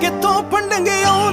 ਕੇ ਤੋਂ ਪੰਡੰਗਿਓ